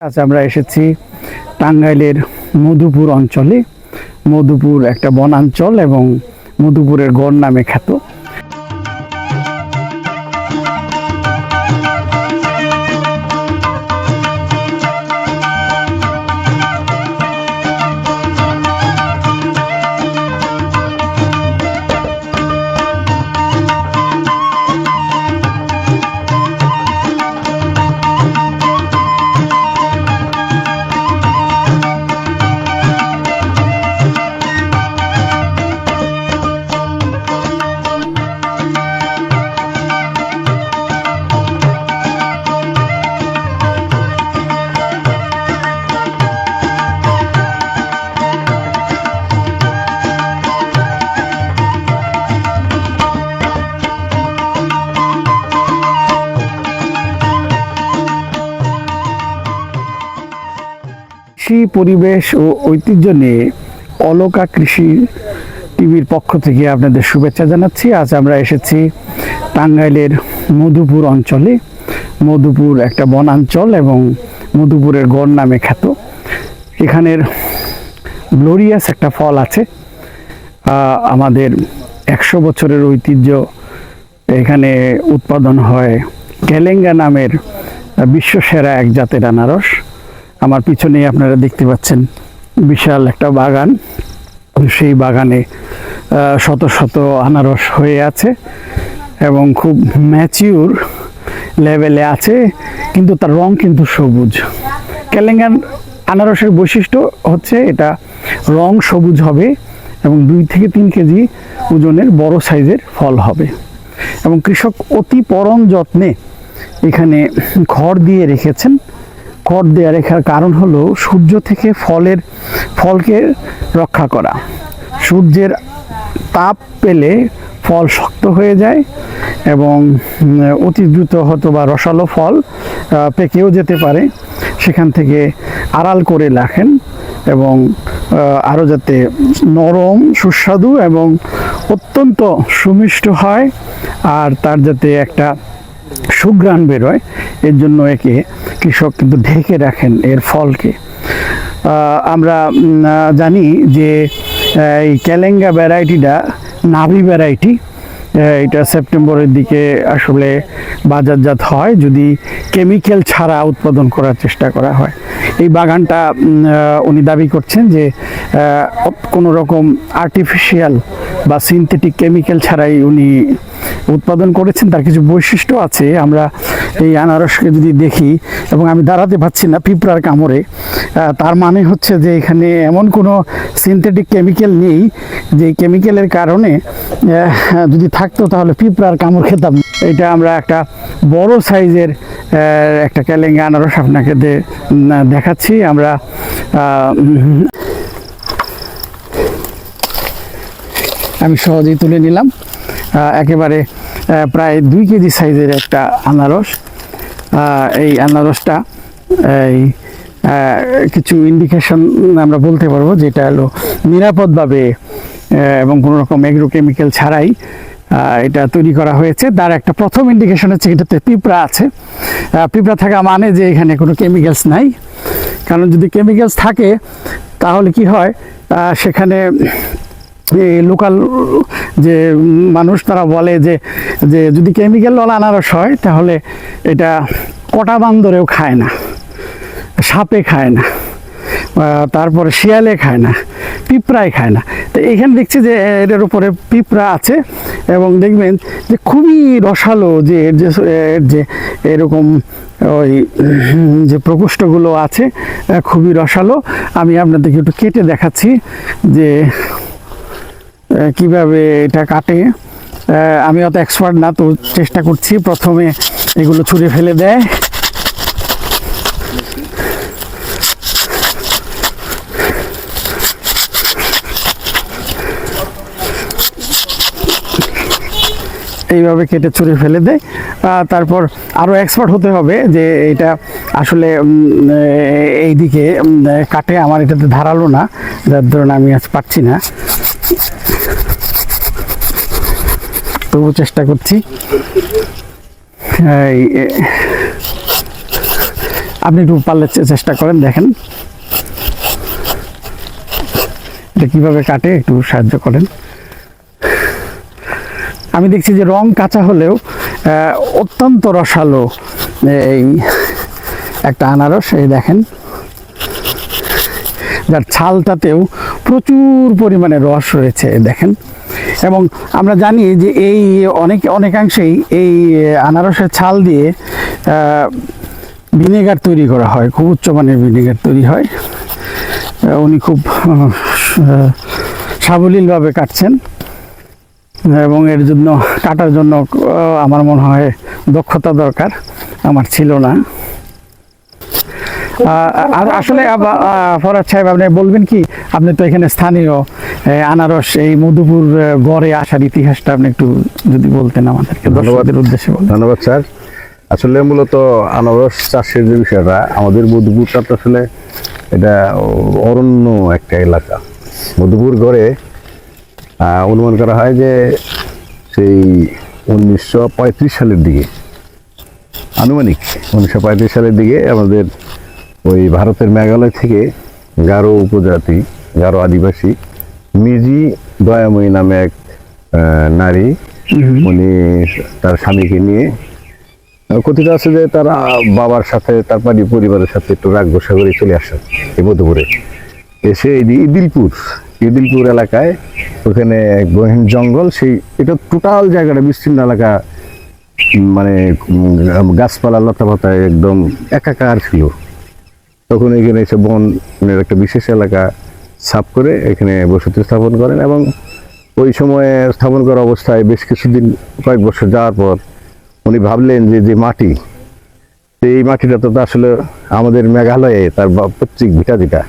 আজ আমরা এসেছি টাঙ্গাইলের মধুপুর অঞ্চলে। মধুপুর একটা বনাঞ্চল এবং মধুপুরের গড় নামে খ্যাত। কৃষি পরিবেশ ও ঐতিহ্য নিয়ে অলোকা কৃষি টিভির পক্ষ থেকে আপনাদের শুভেচ্ছা জানাচ্ছি। আজ আমরা এসেছি টাঙ্গাইলের মধুপুর অঞ্চলে। মধুপুর একটা বনাঞ্চল এবং মধুপুরের গড় নামে খ্যাত। এখানের গ্লোরিয়াস একটা ফল আছে। আমাদের একশো বছরের ঐতিহ্য। এখানে উৎপাদন হয় কেলেঙ্গা নামের বিশ্বসেরা এক জাতের আনারস। আমার পিছনেই আপনারা দেখতে পাচ্ছেন বিশাল একটা বাগান। সেই বাগানে শত শত আনারস হয়ে আছে এবং খুব ম্যাচিউর লেভেলে আছে, কিন্তু তার রং কিন্তু সবুজ। কেলেঙ্গান আনারসের বৈশিষ্ট্য হচ্ছে এটা রং সবুজ হবে এবং দুই থেকে তিন কেজি ওজনের বড় সাইজের ফল হবে। এবং কৃষক অতি পরম যত্নে এখানে খড় দিয়ে রেখেছেন। খড় দেওয়া রেখার কারণ হলো সূর্য থেকে ফলের, ফলকে রক্ষা করা। সূর্যের তাপ পেলে ফল শক্ত হয়ে যায় এবং অতি দ্রুত হতো বা রসালো ফল পেকেও যেতে পারে। সেখান থেকে আড়াল করে রাখেন এবং আরও যাতে নরম, সুস্বাদু এবং অত্যন্ত সুমিষ্ট হয়, আর তার যাতে একটা সুঘ্রাণ বেরোয়। এর জন্য একে কৃষক কিন্তু ঢেকে রাখেন এর ফলকে। আমরা জানি যে এই ক্যালেঙ্গা ভ্যারাইটিটা নাভি ভ্যারাইটি। এটা সেপ্টেম্বরের দিকে আসলে বাজারজাত হয় যদি কেমিক্যাল ছাড়া উৎপাদন করার চেষ্টা করা হয়। এই বাগানটা উনি দাবি করছেন যে কোনো রকম আর্টিফিশিয়াল বা সিনথেটিক কেমিক্যাল ছাড়াই উনি উৎপাদন করেছেন, তার কিছু বৈশিষ্ট্য আছে। আমরা এই আনারসকে যদি দেখি, এবং আমি দাঁড়াতে পারছি না পিঁপড়ার কামড়ে তার মানে হচ্ছে যে এখানে এমন কোনো সিনথেটিক কেমিক্যাল নেই, যে কেমিক্যালের কারণে যদি থাকতো তাহলে পিঁপড়ার কামড় খেতাম। এটা আমরা একটা বড় সাইজের একটা ক্যালেঙ্গা আনারস আপনাকে দেখাচ্ছি। আমরা আমি সহজেই তুলে নিলাম। একেবারে প্রায় দুই কেজি সাইজের একটা আনারস। এই আনারসটা, এই কিছু ইন্ডিকেশন আমরা বলতে পারব যেটা হলো নিরাপদভাবে এবং কোনো রকম এগ্রোকেমিক্যাল ছাড়াই এটা তৈরি করা হয়েছে। তার একটা প্রথম ইন্ডিকেশন হচ্ছে এটাতে পিঁপড়া আছে। পিঁপড়া থাকা মানে যে এখানে কোনো কেমিক্যালস নাই। কারণ যদি কেমিক্যালস থাকে, তাহলে কি হয় সেখানে লোকাল যে মানুষ তারা বলে যে যে যদি কেমিক্যাল ওলা আনারস হয়, তাহলে এটা কটা বান্দরেও খায় না, সাপে খায় না তারপরে শিয়ালে খায় না, পিঁপড়ায় খায় না। তো এখানে দেখছি যে এটার উপরে পিঁপড়া আছে এবং দেখবেন যে খুবই রসালো যে এর যে এর যে এরকম ওই যে প্রকোষ্ঠগুলো আছে খুবই রসালো। আমি আপনাদেরকে একটু কেটে দেখাচ্ছি যে কীভাবে এটা কাটে? আমি অত এক্সপার্ট না, তো চেষ্টা করছি। প্রথমে এগুলো ছুঁড়ে ফেলে দেয়। এইভাবে কেটে ছুঁড়ে ফেলে দেয়। তারপর আরও এক্সপার্ট হতে হবে যে এটা আসলে এই দিকে কাটে। আমার এটাতে ধারালো না, যার ধরুন আমি আজ পাচ্ছি না। তবু চেষ্টা করছি। আপনি একটু পারলে চেষ্টা করেন, দেখেন। এটা কীভাবে কাটে, একটু সাহায্য করেন। আমি দেখছি যে রং কাঁচা হলেও অত্যন্ত রসালো এই একটা আনারস, এই দেখেন। যার ছালটাতেও প্রচুর পরিমাণে রস রয়েছে, দেখেন। এবং আমরা জানি যে এই অনেক, অনেকাংশেই এই আনারসের ছাল দিয়ে ভিনেগার তৈরি করা হয়, খুব উচ্চমানের ভিনেগার তৈরি হয়। উনি খুব সাবলীলভাবে কাটছেন। এবং এর জন্য, কাটার জন্য আমার মনে হয় দক্ষতা দরকার। আমার ছিল না। আসলে আহ, সাহেব আপনি বলবেন কি আপনি তো এখানে স্থানীয় আনারস এই মধুপুর গড়ে আসার ইতিহাসটা আপনি একটু যদি বলতেন আমাদেরকে ধন্যবাদের উদ্দেশ্যে বলুন। ধন্যবাদ স্যার। আসলে মূলত আনারস চাষের যে বিষয়টা আমাদের মধুপুরটা তো আসলে এটা অরণ্য একটা এলাকা। মধুপুর গড়ে অনুমান করা হয় যে সেই উনিশশো পঁয়ত্রিশ সালের দিকে আনুমানিক উনিশশো পঁয়ত্রিশ সালের দিকে আমাদের ওই ভারতের মেঘালয় থেকে গারো উপজাতি গারো আদিবাসী মিজি দয়াময়ী নামে এক নারী উনি তার স্বামীকে নিয়ে কথিত আছে যে তার বাবার সাথে তার পরিবারের সাথে একটু রাগ গোসা করে চলে আসেন এই মধ্যপুরে এসে এই ইদিলপুর ইদিলপুর এলাকায় ওখানে এক গহীন জঙ্গল সেই এটা টোটাল জায়গাটা বিস্তীর্ণ এলাকা মানে গাছপালা লতা পাতায় একদম একাকার ছিল। তখন এখানে এসে বনের একটা বিশেষ এলাকা সাফ করে এখানে বসতি স্থাপন করেন এবং ওই সময়ে স্থাপন করা অবস্থায় বেশ কিছুদিন কয়েক বছর যাওয়ার পর উনি ভাবলেন যে যে মাটি এই মাটিটা তো আসলে আমাদের মেঘালয়ে তার বা- পৈতৃক ভিটা যেটা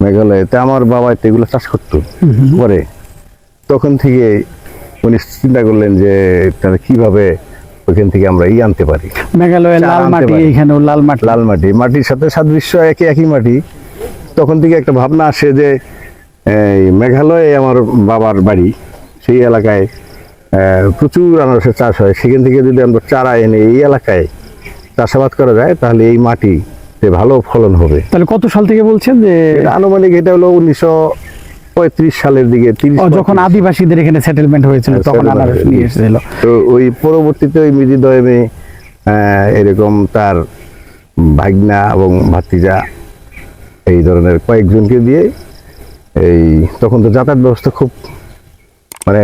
মেঘালয়তে আমার বাবা তো এগুলো চাষ করতো পরে তখন থেকে উনি চিন্তা করলেন যে তাহলে কীভাবে ওইখান থেকে আমরা এই আনতে পারি। মেঘালয়ের লাল মাটি। এখানেও লাল মাটি। লাল মাটি। মাটির সাথে সাদৃশ্য একই একই মাটি। তখন থেকে একটা ভাবনা আসে যে এই মেঘালয়ে আমার বাবার বাড়ি সেই এলাকায় প্রচুর আনারসের চাষ হয়। সেখান থেকে যদি আমরা চারা এনে এই এলাকায় চাষাবাদ করা যায় তাহলে এই মাটিতে ভালো ফলন হবে। তাহলে কত সাল থেকে বলছেন যে আনুমানিক এটা হলো উনিশশো পঁয়ত্রিশ সালের দিকে যখন আদিবাসীদের এখানে সেটেলমেন্ট হয়েছিল হ্যাঁ, তখন আনারস নিয়ে এসেছিল। তো ওই পরবর্তীতে ওই মিজি দয়েমে এরকম তার ভাগনা এবং ভাতিজা এই ধরনের কয়েকজনকে দিয়ে এই তখন তো যাতায়াত ব্যবস্থা খুব মানে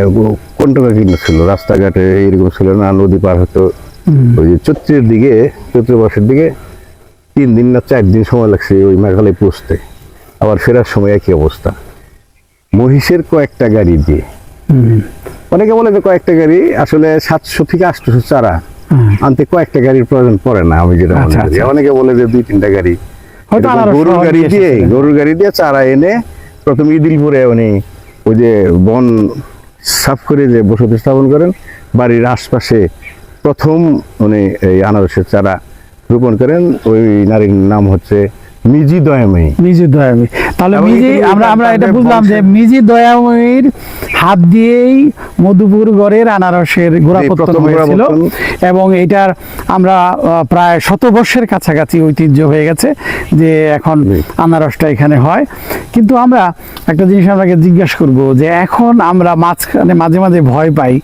কণ্ঠকাকীর্ণ ছিল রাস্তাঘাটে এইরকম ছিল না নদী পার হতো। ওই যে চৈত্রের দিকে চৈত্র মাসের দিকে তিন দিন না চার দিন সময় লাগছে ওই মেঘালয় পৌঁছতে। আবার ফেরার সময় একই অবস্থা। মহিষের কয়েকটা গাড়ি দিয়ে। অনেকে বলে যে কয়েকটা গাড়ি আসলে সাতশো থেকে আটশো চারা। আনতে কয়েকটা গাড়ির প্রয়োজন পড়ে না আমি যেটা মনে আচ্ছা, করি। আচ্ছা। অনেকে বলে যে দুই তিনটা গাড়ি। গরুর গাড়ি দিয়ে গরুর গাড়ি দিয়ে চারা এনে প্রথম ইদিলপুরে উনি ওই যে বন সাফ করে যে বসতি স্থাপন করেন বাড়ির আশপাশে প্রথম উনি এই আনারসের চারা রোপণ করেন। ওই নারীর নাম হচ্ছে মিজি দয়াময়ী। মিজি দয়াময়ী। তাহলে মিজি আমরা আমরা এটা বুঝলাম যে মিজি দয়াময়ীর হাত দিয়েই মধুপুর গড়ের আনারসের গোড়াপত্তন হয়েছিল। এবং এটার আমরা প্রায় শত বর্ষের কাছাকাছি ঐতিহ্য হয়ে গেছে যে এখন আনারসটা এখানে হয়। কিন্তু আমরা একটা জিনিস আপনাকে জিজ্ঞাসা করব যে এখন আমরা মাঝখানে মাঝে মাঝে ভয় পাই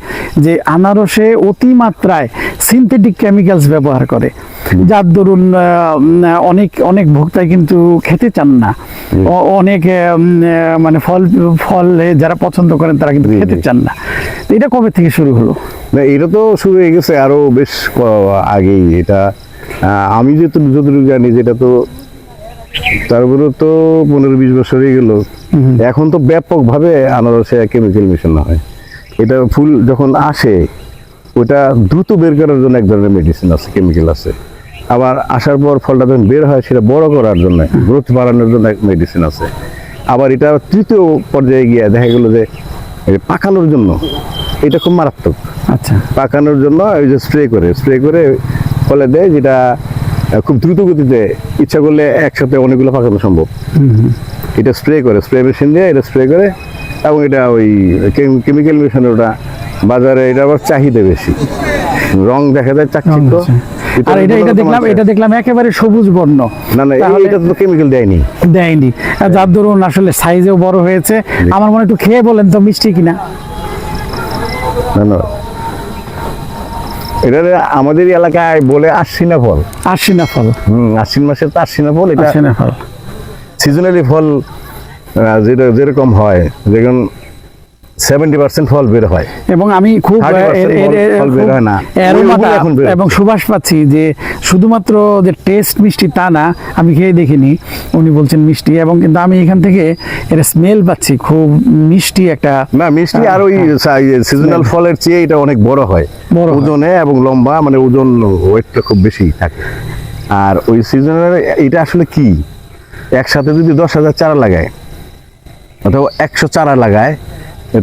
যে আনারসে অতিমাত্রায় সিনথেটিক কেমিক্যালস ব্যবহার করে। যার দরুন অনেক অনেক ভোক্তাই কিন্তু খেতে চান না। অনেক মানে ফল ফল যারা পছন্দ করেন তারা কিন্তু খেতে চান না। এটা কবে থেকে শুরু হলো? না এটা তো শুরু হয়ে গেছে আরও বেশ আগেই। এটা আমি যেহেতু যতটুকু জানি যেটা তো তারপরে তো পনেরো বিশ বছর হয়ে গেল এখন তো ব্যাপকভাবে আনারসে কেমিক্যাল মেশানো হয়। এটা ফুল যখন আসে ওটা দ্রুত বের করার জন্য এক ধরনের মেডিসিন আছে কেমিক্যাল আছে। আবার আসার পর ফলটা যখন বের হয় সেটা বড় করার জন্য গ্রোথ বাড়ানোর জন্য এক মেডিসিন আছে। আবার এটা তৃতীয় পর্যায়ে গিয়ে দেখা গেল যে পাকানোর জন্য এটা খুব মারাত্মক। আচ্ছা। পাকানোর জন্য ওই যে স্প্রে করে স্প্রে করে ফলে দেয় যেটা খুব দ্রুত গতিতে ইচ্ছা করলে একসাথে অনেকগুলো পাকানো সম্ভব। এটা স্প্রে করে স্প্রে মেশিন দিয়ে এটা স্প্রে করে এবং এটা ওই কেমিক্যাল মেশিন ওটা বাজারে এটা আবার চাহিদা বেশি। রং দেখা যায় চাকচিক্য। আর এটা এটা দেখলাম এটা দেখলাম একেবারে সবুজ বর্ণ। না না এটা তো কেমিক্যাল দেয়নি। দেয়নি। যার দরুন আসলে সাইজেও বড় হয়েছে। আমার মনে একটু খেয়ে বলেন তো মিষ্টি কিনা। ধন্যবাদ এটা আমাদের এলাকায় বলে আশ্বিনা ফল। আশি না ফল। হুম আশ্বিন মাসের তো আশ্বিনা ফল এটা ফল। সিজনালি ফল যেটা যেরকম হয়। যেরকম সেভেন্টি পার্সেন্ট ফল বের হয়। এবং আমি খুব 30% এর- এর- এর- ফল বের হয় না। এবং সুবাস পাচ্ছি যে শুধুমাত্র যে টেস্ট মিষ্টি তা না আমি খেয়ে দেখিনি উনি বলছেন মিষ্টি এবং কিন্তু আমি এখান থেকে এর স্মেল পাচ্ছি খুব মিষ্টি একটা না মিষ্টি আর ওই সিজনাল ফলের চেয়ে এটা অনেক বড় হয়। বড় হয়। ওজনে এবং লম্বা মানে ওজন ওয়েটটা খুব বেশি থাকে। আর ওই সিজনাল এটা আসলে কি? একসাথে যদি দশ হাজার চারা লাগায় অথবা একশো চারা লাগায়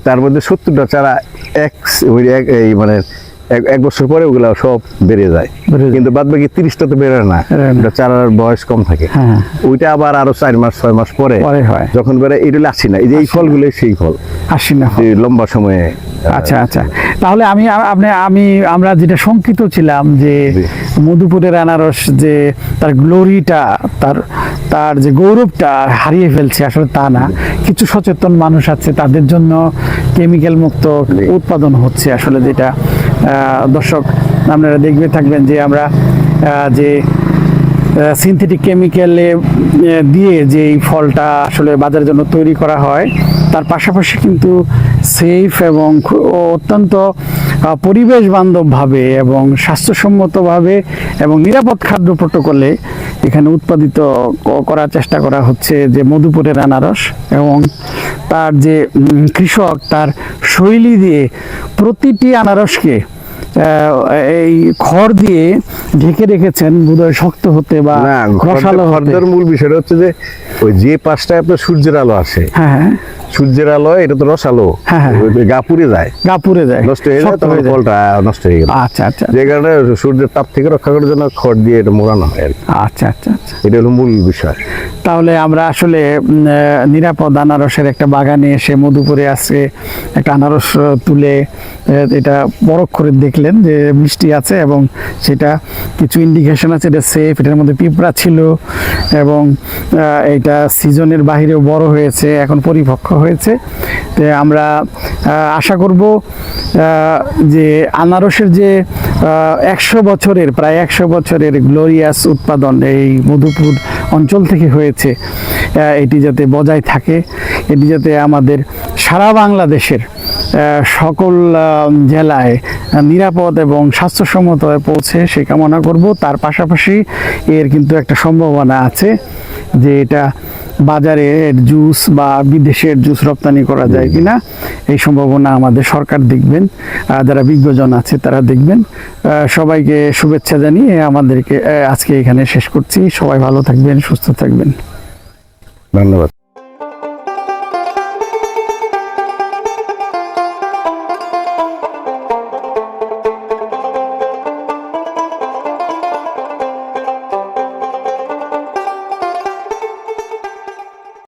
তার মধ্যে সত্তরটা চারা এক ওই এক- এই মানে এক- বছর পরে ওগুলা সব বেড়ে যায়। কিন্তু বাদ বাকি তিরিশটা তো বেড়ে না। চারার বয়স কম থাকে। হ্যাঁ। ওইটা আবার আরও চার মাস ছয় মাস পরে পরে হয়। যখন বেড়ে এটা আসি না এই যে এই ফলগুলো সেই ফল। আসি না লম্বা সময়ে আচ্ছা আচ্ছা। তাহলে আমি আপনি আমি আমরা যেটা শঙ্কিত ছিলাম যে মধুপুরের আনারস যে তার গ্লোরিটা তার তার যে গৌরবটা হারিয়ে ফেলছে আসলে তা না। কিছু সচেতন মানুষ আছে তাদের জন্য কেমিক্যাল মুক্ত উৎপাদন হচ্ছে আসলে যেটা। দর্শক আপনারা দেখবে থাকবেন যে আমরা যে সিনথেটিক কেমিক্যালে দিয়ে যে এই ফলটা আসলে বাজারের জন্য তৈরি করা হয় তার পাশাপাশি কিন্তু সেফ এবং অত্যন্ত পরিবেশ বান্ধবভাবে এবং স্বাস্থ্যসম্মতভাবে এবং নিরাপদ খাদ্য প্রোটোকলে এখানে উৎপাদিত করার চেষ্টা করা হচ্ছে যে মধুপুরের আনারস এবং তার যে কৃষক তার শৈলী দিয়ে প্রতিটি আনারসকে এই খড় দিয়ে ঢেকে রেখেছেন বোধহয় শক্ত হতে বা রসালো হতে। মূল বিষয়টা হচ্ছে যে ওই যে পাশটায় আপনার সূর্যের আলো আসে হ্যাঁ হ্যাঁ। সূর্যের আলো এটা তো রসালো। হ্যাঁ, হ্যাঁ। ওই গা পুড়ে যায়। গা পুড়ে যায় নষ্ট হয়ে যায় তখন হয়ে ফলটা নষ্ট হয়ে গেল। আচ্ছা আচ্ছা যে কারণে সূর্যের তাপ থেকে রক্ষা করার জন্য খড় দিয়ে এটা মোড়ানো হয় আর আচ্ছা আচ্ছা আচ্ছা। এটা হলো মূল বিষয়। তাহলে আমরা আসলে নিরাপদ আনারসের একটা বাগানে এসে মধুপুরে আজকে একটা আনারস তুলে এটা পরখ করে দেখলেন যে মিষ্টি আছে এবং সেটা কিছু ইন্ডিকেশন আছে এটা সেফ এটার মধ্যে পিঁপড়া ছিল এবং এটা সিজনের বাহিরেও বড় হয়েছে এখন পরিপক্ক হয়েছে। তো আমরা আশা করব যে আনারসের যে একশো বছরের, প্রায় একশো বছরের গ্লোরিয়াস উৎপাদন এই মধুপুর অঞ্চল থেকে হয়েছে এটি যাতে বজায় থাকে, এটি যাতে আমাদের সারা বাংলাদেশের সকল জেলায় নিরাপদ এবং স্বাস্থ্যসম্মত পৌঁছে সে কামনা করব। তার পাশাপাশি এর কিন্তু একটা সম্ভাবনা আছে যে এটা বাজারে জুস বা বিদেশের জুস রপ্তানি করা যায় কিনা, এই সম্ভাবনা আমাদের সরকার দেখবেন যারা বিজ্ঞজন আছে তারা দেখবেন। সবাইকে শুভেচ্ছা জানিয়ে আমাদেরকে আজকে এখানে শেষ করছি। সবাই ভালো থাকবেন, সুস্থ থাকবেন। ধন্যবাদ।